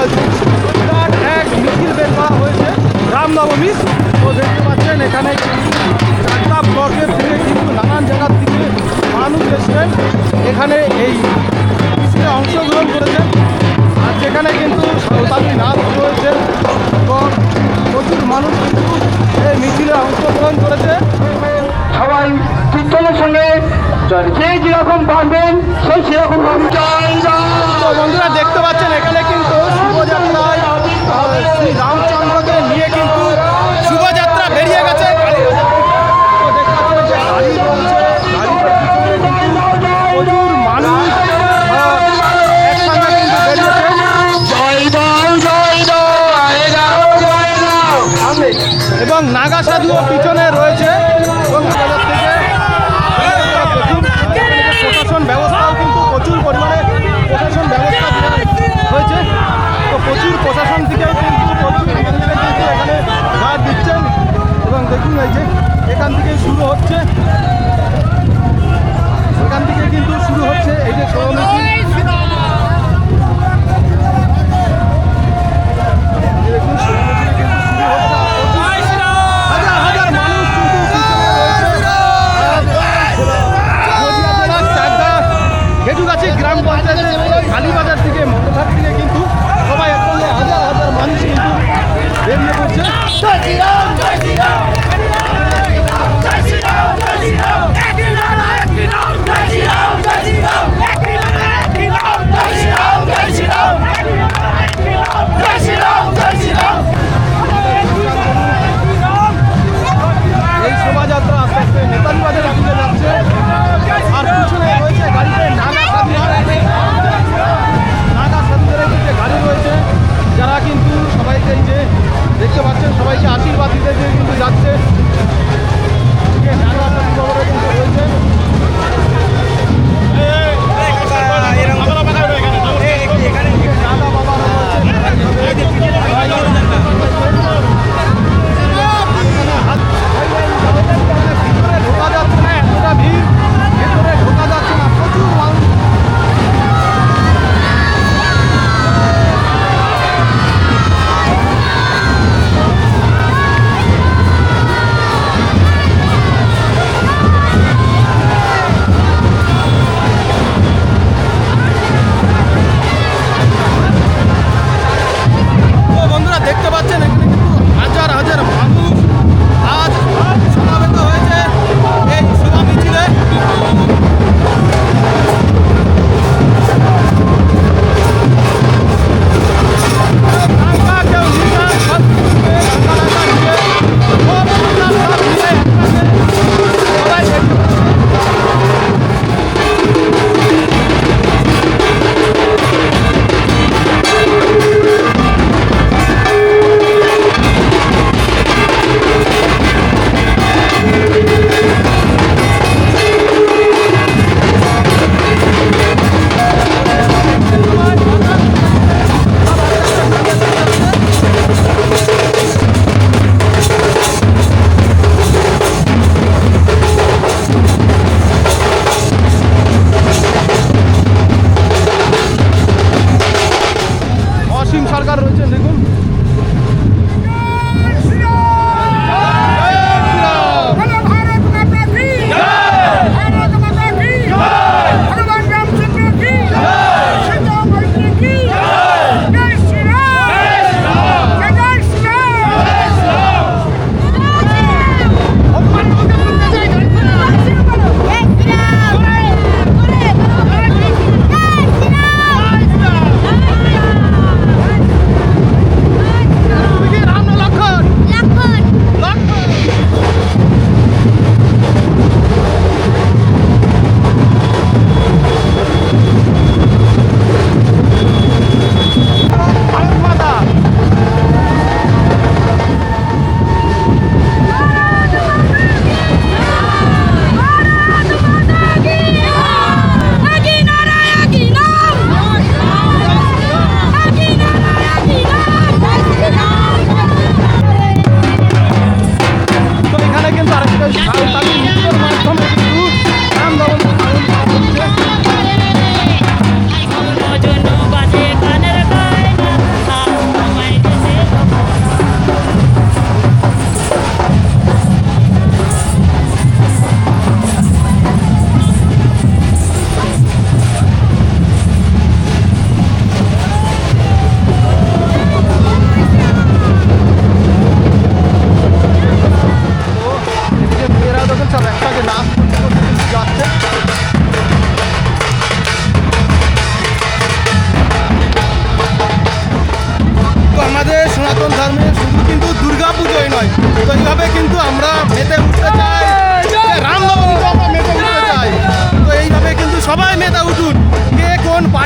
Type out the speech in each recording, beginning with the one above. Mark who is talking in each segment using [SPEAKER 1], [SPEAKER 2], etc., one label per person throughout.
[SPEAKER 1] বিরাট এক মিছিল বের করা হয়েছে। রামনবমী। তো দেখতে পাচ্ছেন এখানে চাকদা ব্লকের থেকে কিন্তু নানান জায়গার থেকে মানুষ এসছেন। এখানে এই মিছিলে অংশগ্রহণ করেছেন। আর যেখানে কিন্তু সাঁওতালি নাচ রয়েছে এবং প্রচুর মানুষ কিন্তু এই মিছিলে অংশগ্রহণ করেছে।
[SPEAKER 2] সবাই কীর্তনের সঙ্গে যে যেরকম পারবেন সেই সেরকম
[SPEAKER 1] বন্ধুরা দেখতে পাচ্ছেন এখানে কিন্তু শুভযাত্রায় আহ, শ্রী রামচন্দ্রকে নিয়ে কিন্তু শুভযাত্রা বেরিয়ে গেছে। প্রচুর মানুষ এবং দেখতে পাচ্ছেন মধুগাছি গ্রাম পঞ্চায়েতের কালীবাজার থেকে মঙ্গলহাট থেকে কিন্তু সবাই হাজার হাজার মানুষ কিন্তু বেরিয়ে পড়ছে। నుంచి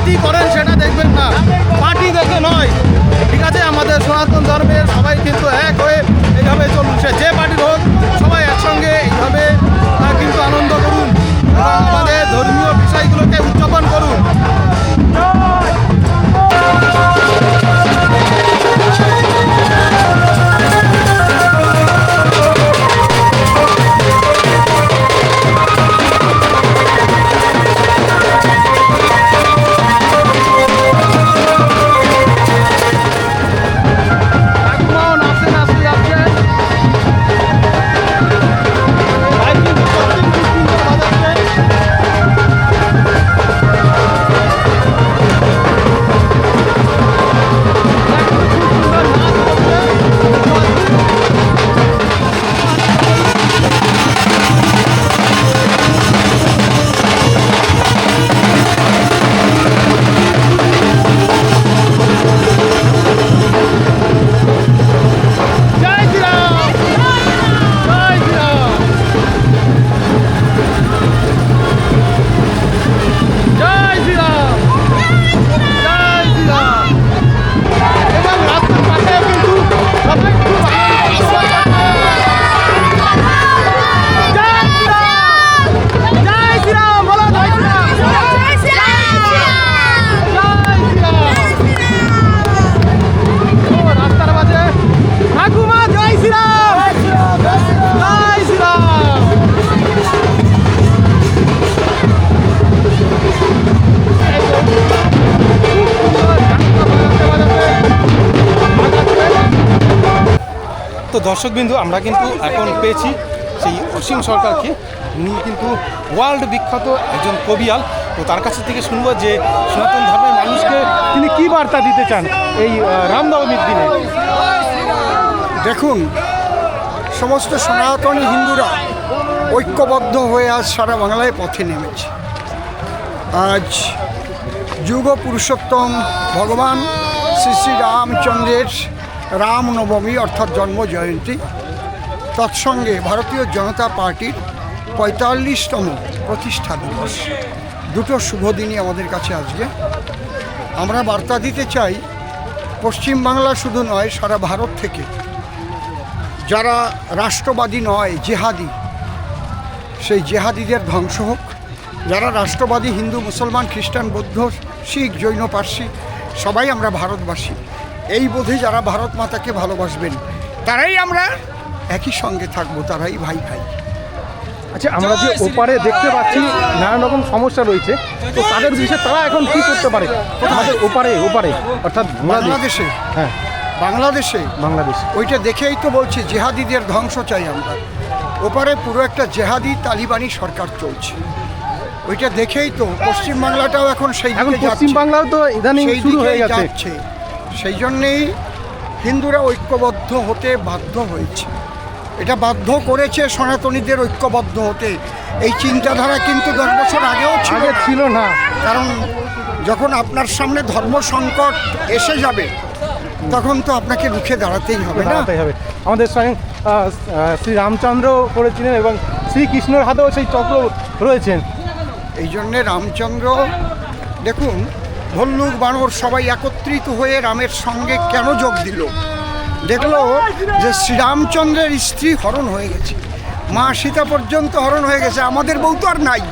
[SPEAKER 1] পার্টি করেন সেটা দেখবেন না। পার্টি দেখে নয়। ঠিক আছে, আমাদের সনাতন ধর্মের সবাই কিন্তু এক হয়ে এইভাবে চলুন। সে যে পার্টির হোক, সবাই একসঙ্গে এইভাবে কিন্তু আনন্দ করুন। আমাদের ধর্মীয় বিষয়গুলোকে তো দর্শকবিন্দু আমরা কিন্তু এখন পেয়েছি সেই অসীম সরকারকে। উনি কিন্তু ওয়ার্ল্ড বিখ্যাত একজন কবিয়াল। তো তার কাছ থেকে শুনব যে সনাতন ধর্মের মানুষকে তিনি কি বার্তা দিতে চান এই রামনবমীর দিনে?
[SPEAKER 3] দেখুন, সমস্ত সনাতনী হিন্দুরা ঐক্যবদ্ধ হয়ে আজ সারা বাংলায় পথে নেমেছে। আজ যুগ পুরুষোত্তম ভগবান শ্রী শ্রী রামচন্দ্রের রামনবমী, অর্থাৎ জন্ম জয়ন্তী তৎসঙ্গে ভারতীয় জনতা পার্টির পঁয়তাল্লিশতম প্রতিষ্ঠা দিবস। দুটো শুভ দিনই আমাদের কাছে আজকে। আমরা বার্তা দিতে চাই, পশ্চিমবাংলা শুধু নয়, সারা ভারত থেকে। যারা রাষ্ট্রবাদী নয়, জেহাদি, সেই জেহাদিদের ধ্বংস হোক। যারা রাষ্ট্রবাদী হিন্দু, মুসলমান, খ্রিস্টান, বৌদ্ধ, শিখ, জৈন, পার্সি, সবাই আমরা ভারতবাসী। এই বোধে যারা ভারত মাতাকে ভালোবাসবেন তারাই আমরা একই সঙ্গে থাকব তারাই ভাই ভাই।
[SPEAKER 1] আচ্ছা আমরা যে ওপারে দেখতে পাচ্ছি নানান রকম সমস্যা রয়েছে তো তাদের বিষয়ে তারা এখন কি করতে পারে? আমাদের ওপারে ওপারে অর্থাৎ বাংলাদেশে। হ্যাঁ।
[SPEAKER 3] বাংলাদেশে।
[SPEAKER 1] বাংলাদেশ।
[SPEAKER 3] ওইটা দেখেই তো বলছি জেহাদিদের ধ্বংস চাই আমরা। ওপারে পুরো একটা জেহাদি তালিবানি সরকার চলছে। ওইটা দেখেই তো পশ্চিমবাংলাটাও এখন সেই
[SPEAKER 1] এখন পশ্চিম বাংলাও তো ইদানিং
[SPEAKER 3] সেই
[SPEAKER 1] শুরু হয়ে গেছে।
[SPEAKER 3] যাচ্ছে। সেই জন্যেই হিন্দুরা ঐক্যবদ্ধ হতে বাধ্য হয়েছে। এটা বাধ্য করেছে সনাতনীদের ঐক্যবদ্ধ হতে। এই চিন্তাধারা কিন্তু দশ বছর আগেও ছিল
[SPEAKER 1] ছিল না।
[SPEAKER 3] কারণ যখন আপনার সামনে ধর্ম সংকট এসে যাবে তখন তো আপনাকে রুখে দাঁড়াতেই হবে না?
[SPEAKER 1] দাঁড়াতেই হবে। আমাদের স্বয়ং শ্রী রামচন্দ্র করেছিলেন এবং শ্রীকৃষ্ণের হাতেও সেই চক্র রয়েছেন
[SPEAKER 3] এই জন্যে রামচন্দ্র দেখুন ভল্লুক বানর সবাই একত্রিত হয়ে রামের সঙ্গে কেন যোগ দিল? দেখল যে শ্রীরামচন্দ্রের স্ত্রী হরণ হয়ে গেছে। মা সীতা পর্যন্ত হরণ হয়ে গেছে আমাদের বউ তো আর নাই।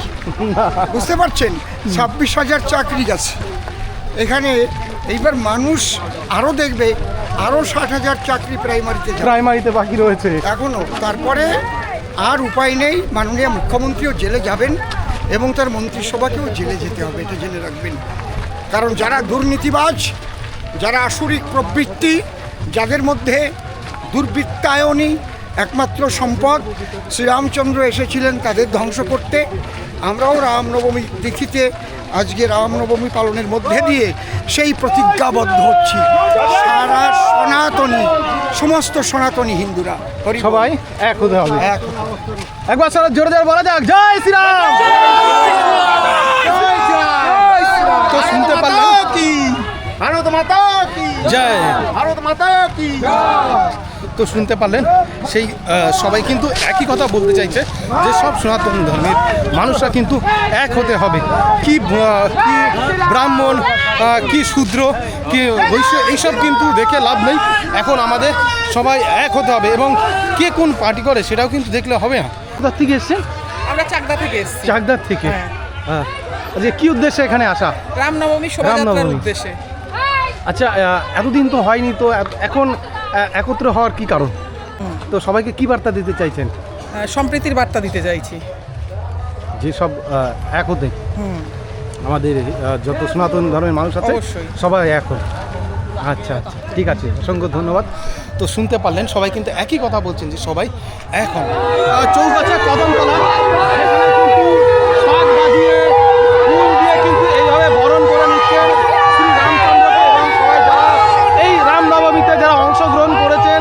[SPEAKER 3] বুঝতে পারছেন? ছাব্বিশ হাজার চাকরি গেছে। এখানে এইবার মানুষ আরও দেখবে আরও ষাট হাজার চাকরি প্রাইমারিতে
[SPEAKER 1] প্রাইমারিতে বাকি রয়েছে।
[SPEAKER 3] এখনও তারপরে আর উপায় নেই মাননীয় মুখ্যমন্ত্রীও জেলে যাবেন এবং তার মন্ত্রিসভাকেও জেলে যেতে হবে এটা জেনে রাখবেন। কারণ যারা দুর্নীতিবাজ যারা আসরিক প্রবৃত্তি যাদের মধ্যে দুর্বৃত্তায়নই একমাত্র সম্পদ শ্রীরামচন্দ্র এসেছিলেন তাদের ধ্বংস করতে। আমরাও রামনবমী তিথিতে আজকে রামনবমী পালনের মধ্যে দিয়ে সেই প্রতিজ্ঞাবদ্ধ হচ্ছি। সারা সনাতনী সমস্ত সনাতনী হিন্দুরা।
[SPEAKER 1] সবাই এক হতে হবে।
[SPEAKER 3] এক
[SPEAKER 1] একবার সারা জোরে জোরে বলা যাক। জয় শ্রীরাম! জয় শ্রীরাম! তো শুনতে পারলেন।
[SPEAKER 3] ভারত মাতা কি?
[SPEAKER 1] জয়।
[SPEAKER 3] ভারত মাতা কি?
[SPEAKER 1] তো শুনতে পারলেন। সেই সবাই কিন্তু একই কথা বলতে চাইছে যে সব সনাতন ধর্মের মানুষরা কিন্তু এক হতে হবে। কি কি ব্রাহ্মণ কি শূদ্র কি বৈশ্য এইসব কিন্তু দেখে লাভ নেই। এখন আমাদের সবাই এক হতে হবে এবং কে কোন পার্টি করে সেটাও কিন্তু দেখলে হবে না। কোথা থেকে এসছেন?
[SPEAKER 4] আমরা চাকদা থেকে এসেছি।
[SPEAKER 1] চাকদার থেকে?
[SPEAKER 4] হ্যাঁ।
[SPEAKER 1] হ্যাঁ আচ্ছা কি উদ্দেশ্যে এখানে আসা?
[SPEAKER 4] রামনবমী শোভাযাত্রার। উদ্দেশ্যে।
[SPEAKER 1] আচ্ছা এতদিন তো হয়নি তো এখন একত্র হওয়ার কি কারণ? তো সবাইকে কি বার্তা দিতে চাইছেন?
[SPEAKER 4] সম্প্রীতির বার্তা দিতে চাইছি।
[SPEAKER 1] যে সব এক হতে।
[SPEAKER 4] হুম।
[SPEAKER 1] আমাদের যত সনাতন ধর্মের মানুষ আছে সবাই এক হোক। আচ্ছা আচ্ছা ঠিক আছে অসংখ্য ধন্যবাদ। তো শুনতে পারলেন সবাই কিন্তু একই কথা বলছেন যে সবাই এক হন। চৌগাছা কদমতলা সেখানে কিন্তু শাক বাজিয়ে ফুল দিয়ে কিন্তু এইভাবে বরণ করে নিচ্ছেন শ্রী রামচন্দ্রকে এবং সবাই যারা এই রামনবমীতে যারা অংশগ্রহণ করেছেন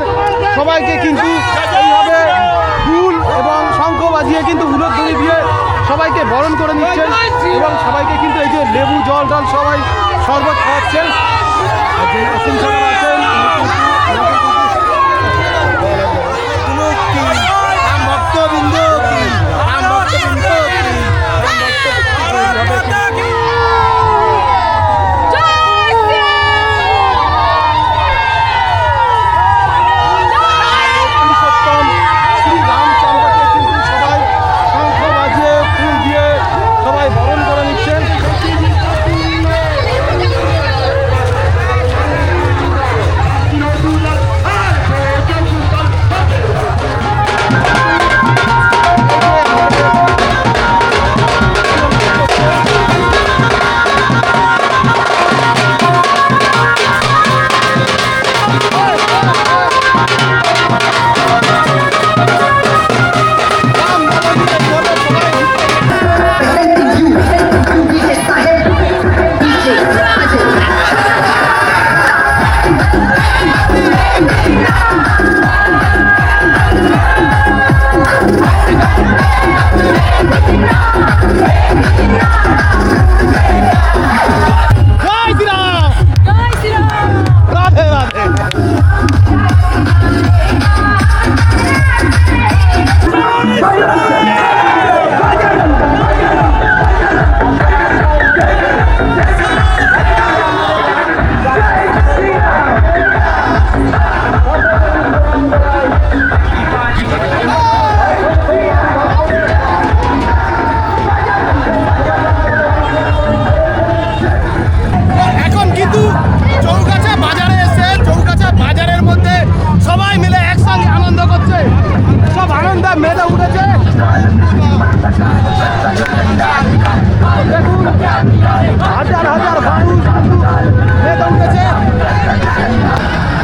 [SPEAKER 1] সবাইকে কিন্তু এইভাবে ফুল এবং শঙ্খ বাজিয়ে কিন্তু দিয়ে সবাইকে বরণ করে নিচ্ছেন এবং সবাইকে কিন্তু এই যে লেবু, জল টল সবাই শরবত খাওয়াচ্ছেন। আছেন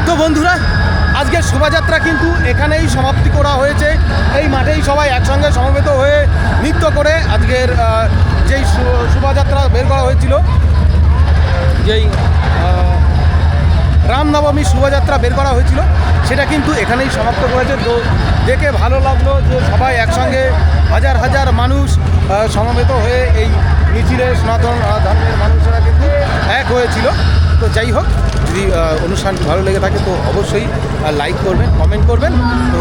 [SPEAKER 1] তো বন্ধুরা, আজকের শোভাযাত্রা কিন্তু এখানেই সমাপ্তি করা হয়েছে। এই মাঠেই সবাই একসঙ্গে সমবেত হয়ে নৃত্য করে আজকের যেই শোভাযাত্রা বের করা হয়েছিল, যেই রামনবমী শোভাযাত্রা বের করা হয়েছিল সেটা কিন্তু এখানেই সমাপ্ত হয়েছে। তো দেখে ভালো লাগল যে সবাই একসঙ্গে হাজার হাজার মানুষ সমবেত হয়ে এই মিছিলে সনাতন ধর্মের মানুষেরা কিন্তু এক হয়েছিল। তো যাই হোক যদি আহ, অনুষ্ঠানটি ভালো লেগে থাকে তো অবশ্যই লাইক করবেন কমেন্ট করবেন। তো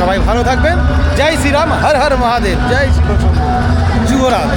[SPEAKER 1] সবাই ভালো থাকবেন। জয় শ্রীরাম হর হর মহাদেব জয় কৃষ্ণ। শুভরাত